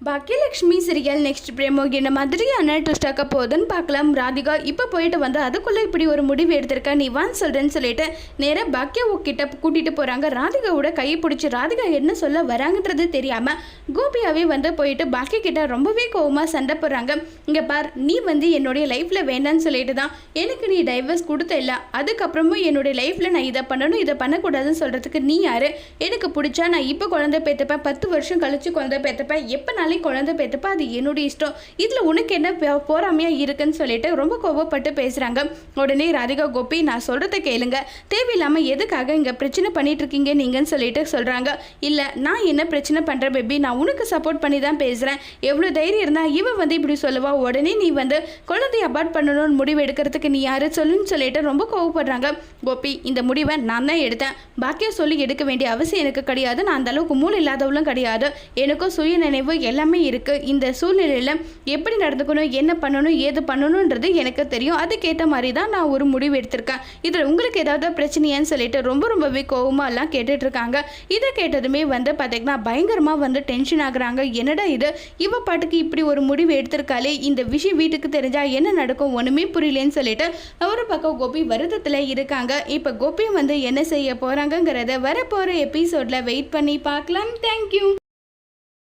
Baakiyalakshmi serial next பிரேமோ என்ன மாதிரியான ட்விஸ்டாக்க போகுதுன்னு பார்க்கலாம். ராதிகா இப்போ போயிட்டு வந்து அதுக்குள்ளே இப்படி ஒரு முடிவு எடுத்திருக்க நீ வான்னு சொல்கிறேன்னு சொல்லிட்டு நேராக பாக்கியா கிட்ட கூட்டிகிட்டு போகிறாங்க ராதிகாவோட கையை பிடிச்சி ராதிகா என்ன சொல்ல வராங்கன்றது தெரியாமல் கோபியாவே வந்து போயிட்டு பாக்கிய கிட்ட ரொம்பவே கோவமாக சண்டை போடுறாங்க. இங்கே பார் நீ வந்து என்னுடைய லைஃப்பில் வேண்டான்னு சொல்லிட்டு தான் எனக்கு நீ டைவர்ஸ் கொடுத்த இல்லை அதுக்கப்புறமும் என்னுடைய லைஃப்பில் நான் இதை பண்ணணும் இதை பண்ணக்கூடாதுன்னு சொல்கிறதுக்கு நீ யார்? எனக்கு பிடிச்சா நான் இப்போ குழந்தை பேத்தப்பேன் பத்து வருஷம் கழித்து குழந்தை பேத்தப்பேன். எப்போ நான் நாளைக்கு குழந்தை பெற்றப்ப அது என்னுடைய இஷ்டம். இதில் உனக்கு என்ன பொறாமையாக இருக்குன்னு சொல்லிட்டு ரொம்ப கோவப்பட்டு பேசுகிறாங்க உடனே ராதிகா கோபி நான் சொல்கிறத கேளுங்க. தேவையில்லாமல் எதுக்காக இங்கே பிரச்சனை பண்ணிட்டு இருக்கீங்க நீங்கன்னு சொல்லிட்டு சொல்கிறாங்க இல்லை நான் என்ன பிரச்சனை பண்ணுறேன் பேபி நான் உனக்கு சப்போர்ட் பண்ணி தான் பேசுகிறேன் எவ்வளோ தைரியம் இருந்தால் இவன் வந்து இப்படி சொல்லுவா. உடனே நீ வந்து குழந்தைய அபார்ட் பண்ணணும்னு முடிவு எடுக்கிறதுக்கு நீ யாரு சொல்லுன்னு சொல்லிட்டு ரொம்ப கோவப்படுறாங்க. கோபி இந்த முடிவை நான் தான் எடுத்தேன். பாக்கியம் சொல்லி எடுக்க வேண்டிய அவசியம் எனக்கு கிடையாது. நான் அந்த அளவுக்கு மூளை இல்லாதவளும் கிடையாது. எனக்கும் சுய நினைவு எல்லாம் எல்லாமே இருக்குது இந்த சூழ்நிலையில் எப்படி நடந்துக்கணும் என்ன பண்ணணும் ஏது பண்ணணுன்றது எனக்கு தெரியும். அதுக்கேற்ற மாதிரி தான் நான் ஒரு முடிவு எடுத்திருக்கேன். இதில் உங்களுக்கு ஏதாவது பிரச்சனையான்னு சொல்லிட்டு ரொம்ப ரொம்பவே கோவமாக எல்லாம் கேட்டுட்ருக்காங்க. இதை கேட்டதுமே வந்து பார்த்திங்கன்னா பயங்கரமாக வந்து டென்ஷன் ஆகுறாங்க. என்னடா இது? இவ பாட்டுக்கு இப்படி ஒரு முடிவு எடுத்திருக்காளே. இந்த விஷயம் வீட்டுக்கு தெரிஞ்சால் என்ன நடக்கும்? ஒன்றுமே புரியலன்னு சொல்லிட்டு ஒரு பக்கம் கோபி வருத்தத்தில் இருக்காங்க. இப்போ கோபி வந்து என்ன செய்ய போகிறாங்கங்கிறத வரப்போகிற எபிசோடில் வெயிட் பண்ணி பார்க்கலாம். தேங்க்யூ